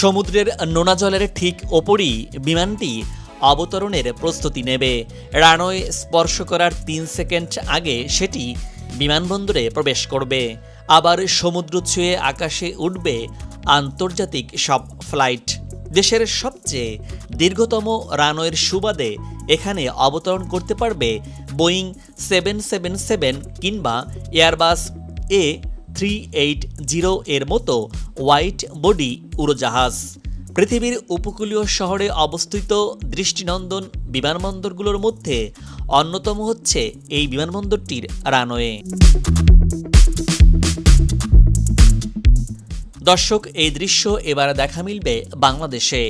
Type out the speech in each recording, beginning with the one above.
সমুদ্রের নোনা জলের ঠিক ওপরই বিমানটি অবতরণের প্রস্তুতি নেবে। রানওয়ে স্পর্শ করার তিন সেকেন্ড আগে সেটি বিমানবন্দরে প্রবেশ করবে। আবার সমুদ্র ছুঁয়ে আকাশে উঠবে আন্তর্জাতিক সব ফ্লাইট। দেশের সবচেয়ে দীর্ঘতম রানওয়ের সুবাদে এখানে অবতরণ করতে পারবে বোয়িং সেভেন সেভেন সেভেন কিংবা Airbus A three eight zero এর মতো হোয়াইট বডি উড়োজাহাজ। পৃথিবীর উপকূলীয় শহরে অবস্থিত দৃষ্টিনন্দন বিমানবন্দরগুলোর মধ্যে অন্যতম হচ্ছে এই বিমানবন্দরটির রানওয়ে। দর্শক, এই দৃশ্য এবার দেখা মিলবে বাংলাদেশে।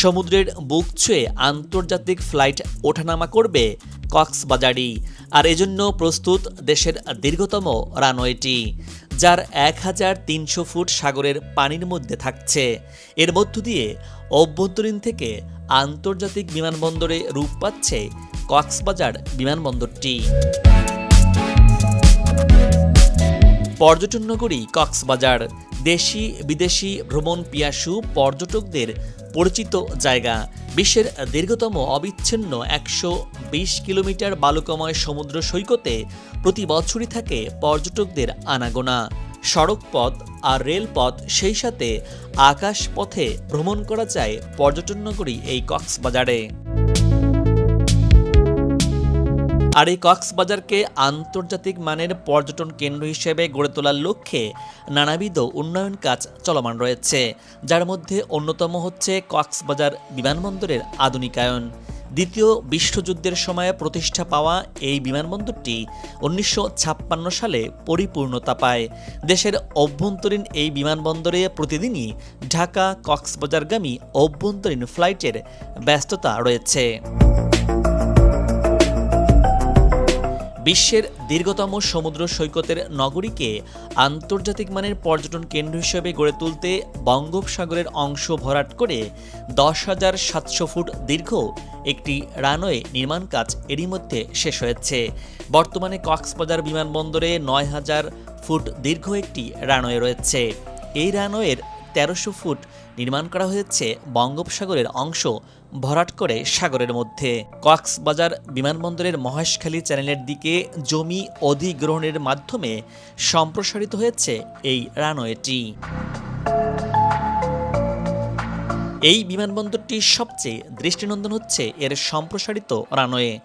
সমুদ্রের বুক ছুঁয়ে আন্তর্জাতিক ফ্লাইট ওঠানামা করবে কক্সবাজারই। আর এজন্য প্রস্তুত দেশের দীর্ঘতম রানওয়েটি, যার এক হাজার তিনশো ফুট সাগরের পানির মধ্যে থাকছে। এর মধ্য দিয়ে অভ্যন্তরীণ থেকে আন্তর্জাতিক বিমানবন্দরে রূপ পাচ্ছে কক্সবাজার বিমানবন্দরটি। পর্যটন নগরী কক্সবাজার দেশি বিদেশি ভ্রমণ পিয়াসু পর্যটকদের পরিচিত জায়গা। বিশ্বের দীর্ঘতম অবিচ্ছিন্ন একশো বিশ কিলোমিটার বালুকাময় সমুদ্র সৈকতে প্রতি বছরই থাকে পর্যটকদের আনাগোনা। সড়কপথ আর রেলপথ সেই সাথে আকাশপথে ভ্রমণ করা যায় পর্যটন নগরী এই কক্সবাজারে। আর এই কক্সবাজারকে আন্তর্জাতিক মানের পর্যটন কেন্দ্র হিসেবে গড়ে তোলার লক্ষ্যে নানাবিধ উন্নয়ন কাজ চলমান রয়েছে, যার মধ্যে অন্যতম হচ্ছে কক্সবাজার বিমানবন্দরের আধুনিকায়ন। দ্বিতীয় বিশ্বযুদ্ধের সময়ে প্রতিষ্ঠা পাওয়া এই বিমানবন্দরটি উনিশশো ছাপ্পান্ন সালে পরিপূর্ণতা পায়। দেশের অভ্যন্তরীণ এই বিমানবন্দরে প্রতিদিনই ঢাকা কক্সবাজারগামী অভ্যন্তরীণ ফ্লাইটের ব্যস্ততা রয়েছে। বিশ্বের দীর্ঘতম সমুদ্র সৈকতের নগরীকে আন্তর্জাতিক মানের পর্যটন কেন্দ্র হিসেবে গড়ে তুলতে বঙ্গোপসাগরের অংশ ভরাট করে দশ হাজার সাতশো ফুট দীর্ঘ একটি রানওয়ে নির্মাণ কাজ এরই মধ্যে শেষ হয়েছে। বর্তমানে কক্সবাজার বিমানবন্দরে নয় হাজার ফুট দীর্ঘ একটি রানওয়ে রয়েছে। এই রানওয়ের তেরোশো ফুট নির্মাণ করা হয়েছে বঙ্গোপসাগরের অংশ ভরাট করে সাগরের মধ্যে। কক্সবাজার বিমানবন্দরের মহেশখালী চ্যানেলের দিকে জমি অধিগ্রহণের মাধ্যমে সম্প্রসারিত হয়েছে এই রানওয়েটি। এই বিমানবন্দরটি সবচেয়ে দৃষ্টিনন্দন হচ্ছে এর সম্প্রসারিত রানওয়ে।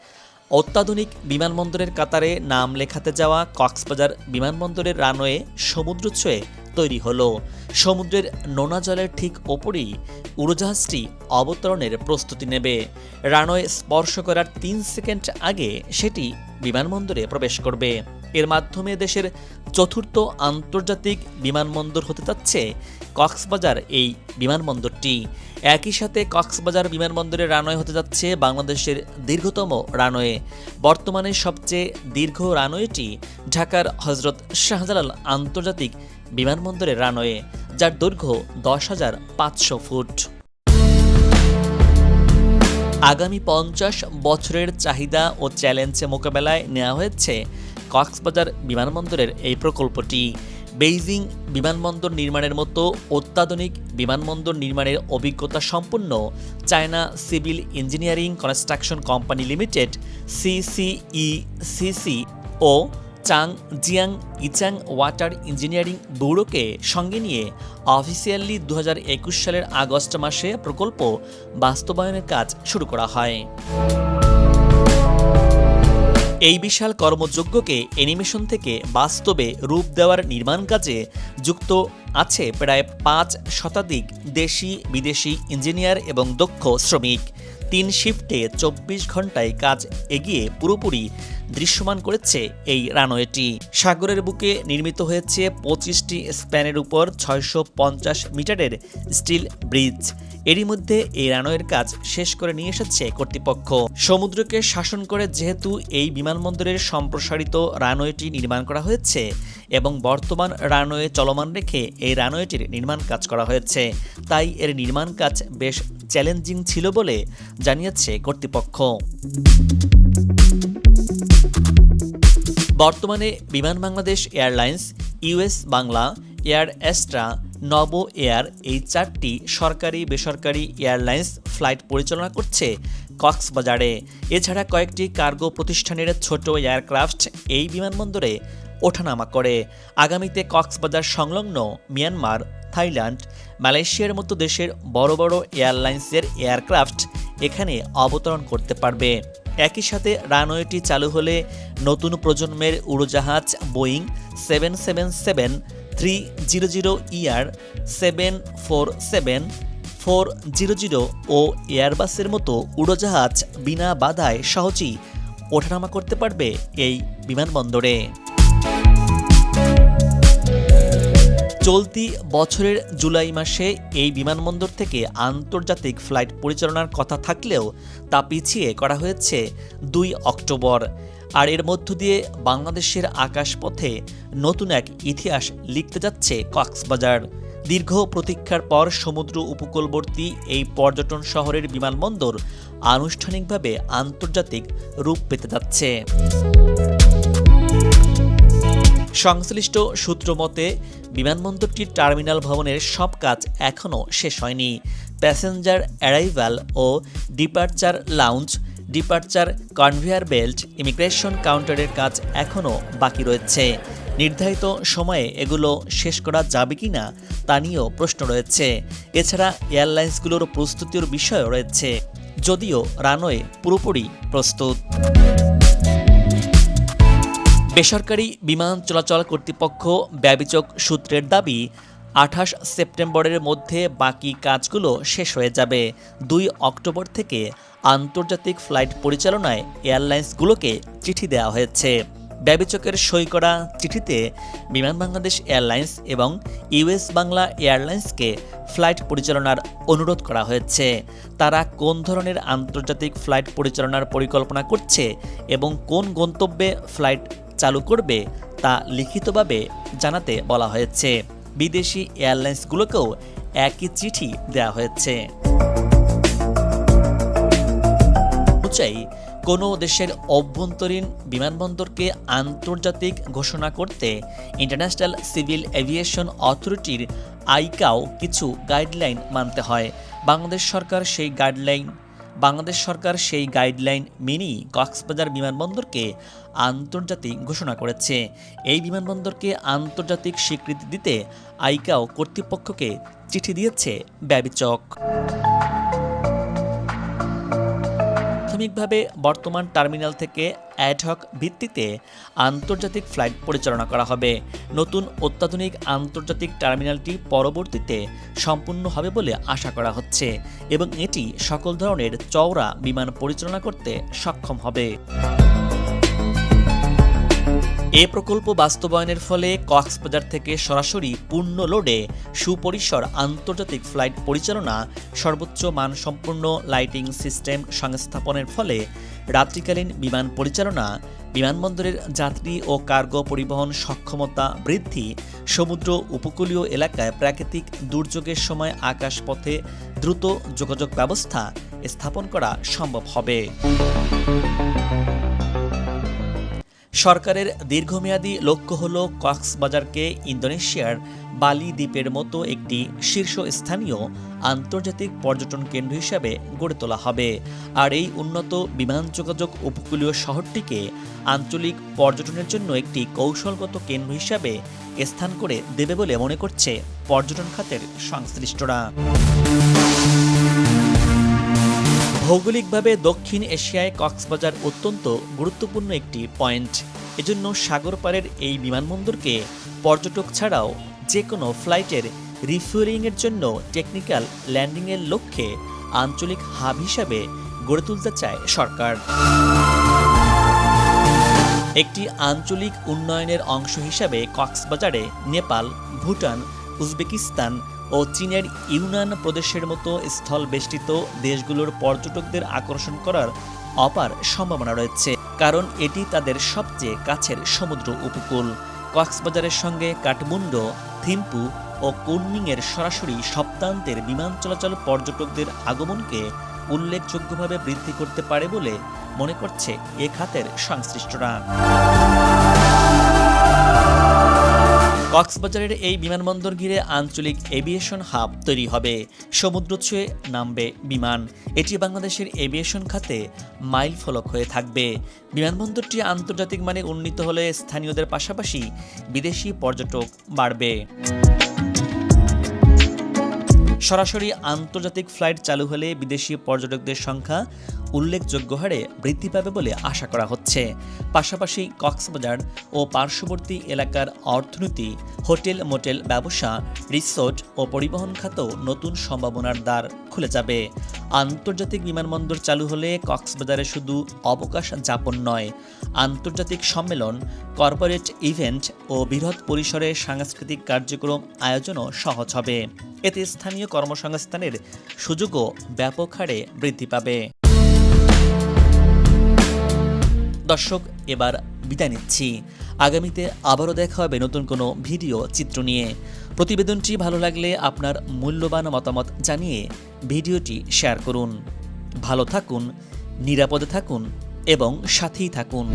অত্যাধুনিক বিমানবন্দরের কাতারে নাম লেখাতে যাওয়া কক্সবাজার বিমানবন্দরের রানওয়ে সমুদ্র ছুঁয়ে তৈরি হলো। সমুদ্রের নোনা জলের ঠিক ওপরেই উড়োজাহাজটি অবতরণের প্রস্তুতি নেবে। রানওয়ে স্পর্শ করার তিন সেকেন্ড আগে সেটি বিমানবন্দরে প্রবেশ করবে। এর মাধ্যমে দেশের চতুর্থ আন্তর্জাতিক বিমানবন্দর হতে যাচ্ছে কক্সবাজার এই বিমানবন্দরটি। একই সাথে কক্সবাজার বিমানবন্দরের রানওয়ে হতে যাচ্ছে বাংলাদেশের দীর্ঘতম রানওয়ে। বর্তমানে সবচেয়ে দীর্ঘ রানওয়েটি ঢাকার হজরত শাহজালাল আন্তর্জাতিক বিমানবন্দরের রানওয়ে, যার দৈর্ঘ্য দশ হাজার পাঁচশো ফুট। আগামী পঞ্চাশ বছরের চাহিদা ও চ্যালেঞ্জে মোকাবেলায় নেওয়া হয়েছে কক্সবাজার বিমানবন্দরের এই প্রকল্পটি বেইজিং বিমানবন্দর নির্মাণের মতো অত্যাধুনিক বিমানবন্দর নির্মাণের অভিজ্ঞতা সম্পন্ন China civil engineering construction company limited CCE CCECC ও চাং জিয়াং ইচাং ওয়াটার ইঞ্জিনিয়ারিং ব্যুরোকে সঙ্গে নিয়ে অফিসিয়ালি দু হাজার একুশ সালের আগস্ট মাসে প্রকল্প বাস্তবায়নের কাজ শুরু করা হয়। এই বিশাল কর্মযজ্ঞকে অ্যানিমেশন থেকে বাস্তবে রূপ দেওয়ার নির্মাণ কাজে যুক্ত আছে প্রায় পাঁচ শতাধিক দেশি বিদেশি ইঞ্জিনিয়ার এবং দক্ষ শ্রমিক। তিন শিফটে চব্বিশ ঘন্টায় কাজ এগিয়ে পুরোপুরি দৃশ্যমান করেছে এই রানওয়েটি। সাগরের বুকে নির্মিত হয়েছে পঁচিশটি স্প্যানের উপর ছয়শো পঞ্চাশ মিটারের স্টিল ব্রিজ। এরই মধ্যে এই রানওয়ের কাজ শেষ করে নিয়ে এসেছে কর্তৃপক্ষ। সমুদ্রকে শাসন করে যেহেতু এই বিমানবন্দরের সম্প্রসারিত রানওয়েটি নির্মাণ করা হয়েছে এবং বর্তমান রানওয়ে চলমান রেখে এই রানওয়েটির নির্মাণ কাজ করা হয়েছে, তাই এর নির্মাণ কাজ বেশ চ্যালেঞ্জিং ছিল বলে জানিয়েছে কর্তৃপক্ষ। বর্তমানে Biman Bangladesh airlines US Bangla, air Astra, Novo air এই চারটি সরকারি বেসরকারি এয়ারলাইন্স ফ্লাইট পরিচালনা করছে কক্সবাজারে। এছাড়া কয়েকটি কার্গো প্রতিষ্ঠানের ছোট এয়ারক্রাফট এই বিমানবন্দরে ওঠানামা করে। আগামীতে কক্সবাজার সংলগ্ন মিয়ানমার, থাইল্যান্ড, মালয়েশিয়ার মতো দেশের বড় বড় এয়ারলাইন্সের এয়ারক্রাফট এখানে অবতরণ করতে পারবে। একই সাথে রানওয়েটি চালু হলে নতুন প্রজন্মের উড়োজাহাজ Boeing seven seven seven, three zero zero ER seven four seven, four zero zero ও এয়ারবাসের মতো উড়োজাহাজ বিনা বাধায় সহজেই ওঠানামা করতে পারবে এই বিমানবন্দরে। চলতি বছরের জুলাই মাসে এই বিমানবন্দর থেকে আন্তর্জাতিক ফ্লাইট পরিচালনার কথা থাকলেও তা পিছিয়ে করা হয়েছে দুই অক্টোবর। আর এর মধ্য দিয়ে বাংলাদেশের আকাশপথে নতুন এক ইতিহাস লিখতে যাচ্ছে কক্সবাজার। দীর্ঘ প্রতীক্ষার পর সমুদ্র উপকূলবর্তী এই পর্যটন শহরের বিমানবন্দর আনুষ্ঠানিকভাবে আন্তর্জাতিক রূপ পেতে যাচ্ছে। সংশ্লিষ্ট সূত্র মতে বিমানবন্দরটির টার্মিনাল ভবনের সব কাজ এখনও শেষ হয়নি। প্যাসেঞ্জার অ্যারাইভাল ও departure lounge, departure conveyor belt, immigration কাউন্টারের কাজ এখনও বাকি রয়েছে। নির্ধারিত সময়ে এগুলো শেষ করা যাবে কি না তা নিয়েও প্রশ্ন রয়েছে। এছাড়া এয়ারলাইন্সগুলোর প্রস্তুতির বিষয়ও রয়েছে, যদিও রানওয়ে পুরোপুরি প্রস্তুত। বেসরকারি বিমান চলাচল কর্তৃপক্ষ ব্যবিচক সূত্রের দাবি, আঠাশ সেপ্টেম্বরের মধ্যে বাকি কাজগুলো শেষ হয়ে যাবে। দুই অক্টোবর থেকে আন্তর্জাতিক ফ্লাইট পরিচালনায় এয়ারলাইন্সগুলোকে চিঠি দেওয়া হয়েছে। ব্যবিচকের সই করা চিঠিতে বিমান বাংলাদেশ এয়ারলাইন্স এবং ইউএস বাংলা এয়ারলাইন্সকে ফ্লাইট পরিচালনার অনুরোধ করা হয়েছে। তারা কোন ধরনের আন্তর্জাতিক ফ্লাইট পরিচালনার পরিকল্পনা করছে এবং কোন গন্তব্যে ফ্লাইট চালু করবে তা লিখিতভাবে জানাতে বলা হয়েছে। বিদেশি এয়ারলাইন্সগুলোকেও একই চিঠি দেওয়া হয়েছে। চাই কোনো দেশের অভ্যন্তরীণ বিমানবন্দরকে আন্তর্জাতিক ঘোষণা করতে ইন্টারন্যাশনাল সিভিল এভিয়েশন অথরিটির আইকাও কিছু গাইডলাইন মানতে হয়। বাংলাদেশ সরকার সেই গাইডলাইন, বাংলাদেশ সরকার সেই গাইডলাইন মেনেই কক্সবাজার বিমানবন্দরকে আন্তর্জাতিক ঘোষণা করেছে। এই বিমানবন্দরকে আন্তর্জাতিক স্বীকৃতি দিতে আইকাও কর্তৃপক্ষকে চিঠি দিয়েছে ব্যবিচক। প্রাথমিকভাবে বর্তমান টার্মিনাল থেকে অ্যাডহক ভিত্তিতে আন্তর্জাতিক ফ্লাইট পরিচালনা করা হবে। নতুন অত্যাধুনিক আন্তর্জাতিক টার্মিনালটি পরবর্তীতে সম্পূর্ণ হবে বলে আশা করা হচ্ছে এবং এটি সকল ধরনের চওড়া বিমান পরিচালনা করতে সক্ষম হবে। এ প্রকল্প বাস্তবায়নের ফলে কক্সবাজার থেকে সরাসরি পূর্ণ লোডে সুপরিসর আন্তর্জাতিক ফ্লাইট পরিচালনা, সর্বোচ্চ মানসম্পন্ন লাইটিং সিস্টেম সংস্থাপনের ফলে রাত্রিকালীন বিমান পরিচালনা, বিমানবন্দরের যাত্রী ও কার্গো পরিবহন সক্ষমতা বৃদ্ধি, সমুদ্র উপকূলীয় এলাকায় প্রাকৃতিক দুর্যোগের সময় আকাশপথে দ্রুত যোগাযোগ ব্যবস্থা স্থাপন করা সম্ভব হবে। সরকারের দীর্ঘমেয়াদী লক্ষ্য হল কক্সবাজারকে ইন্দোনেশিয়ার বালি দ্বীপের মতো একটি শীর্ষস্থানীয় আন্তর্জাতিক পর্যটন কেন্দ্র হিসাবে গড়ে তোলা হবে। আর এই উন্নত বিমান যোগাযোগ উপকূলীয় শহরটিকে আঞ্চলিক পর্যটনের জন্য একটি কৌশলগত কেন্দ্র হিসাবে স্থান করে দেবে বলে মনে করছে পর্যটন খাতের সংশ্লিষ্টরা। ভৌগোলিকভাবে দক্ষিণ এশিয়ায় কক্সবাজার অত্যন্ত গুরুত্বপূর্ণ একটি পয়েন্ট। এজন্য সাগর পাড়ের এই বিমানবন্দরকে পর্যটক ছাড়াও যে কোনো ফ্লাইটের রিফুয়েলিংয়ের জন্য টেকনিক্যাল ল্যান্ডিংয়ের লক্ষ্যে আঞ্চলিক হাব হিসাবে গড়ে তুলতে চায় সরকার। একটি আঞ্চলিক উন্নয়নের অংশ হিসাবে কক্সবাজারে নেপাল, ভুটান, উজবেকিস্তান ও চীনের ইউনান প্রদেশের মতো স্থল বেষ্টিত দেশগুলোর পর্যটকদের আকর্ষণ করার অপার সম্ভাবনা রয়েছে, কারণ এটি তাদের সবচেয়ে কাছের সমুদ্র উপকূল। কক্সবাজারের সঙ্গে কাঠমুন্ডো, থিম্পু ও কুর্নিংয়ের সরাসরি সপ্তান্তের বিমান চলাচল পর্যটকদের আগমনকে উল্লেখযোগ্যভাবে বৃদ্ধি করতে পারে বলে মনে করছে এ খাতের সংশ্লিষ্টরা। কক্সবাজারের এই বিমানবন্দর ঘিরে আঞ্চলিক এভিয়েশন হাব তৈরি হবে। সমুদ্র ছুঁয়ে নামবে বিমান। এটি বাংলাদেশের এভিয়েশন খাতে মাইল ফলক হয়ে থাকবে। বিমানবন্দরটি আন্তর্জাতিক মানে উন্নীত হলে স্থানীয়দের পাশাপাশি বিদেশি পর্যটক বাড়বে। সরাসরি আন্তর্জাতিক ফ্লাইট চালু হলে বিদেশি পর্যটকদের সংখ্যা উল্লেখযোগ্য হারে বৃদ্ধি পাবে বলে আশা করা হচ্ছে। পাশাপাশি কক্সবাজার ও পার্শ্ববর্তী এলাকার অর্থনীতি, হোটেল, মোটেল, ব্যবসা, রিসোর্ট ও পরিবহন খাতেও নতুন সম্ভাবনার দ্বার খুলে যাবে। আন্তর্জাতিক বিমানবন্দর চালু হলে কক্সবাজারে শুধু অবকাশ যাপন নয়, আন্তর্জাতিক সম্মেলন, কর্পোরেট ইভেন্ট ও বৃহৎ পরিসরে সাংস্কৃতিক কার্যক্রম আয়োজনও সহজ হবে। এতে স্থানীয় কর্মসংস্থানের সুযোগও ব্যাপক হারে বৃদ্ধি পাবে। দর্শক, এবার বিদায় নিচ্ছি। আগামীতে আবারও দেখা হবে নতুন কোনো ভিডিও চিত্র নিয়ে। প্রতিবেদনটি ভালো লাগলে আপনার মূল্যবান মতামত জানিয়ে ভিডিওটি শেয়ার করুন। ভালো থাকুন, নিরাপদে থাকুন এবং সাথেই থাকুন।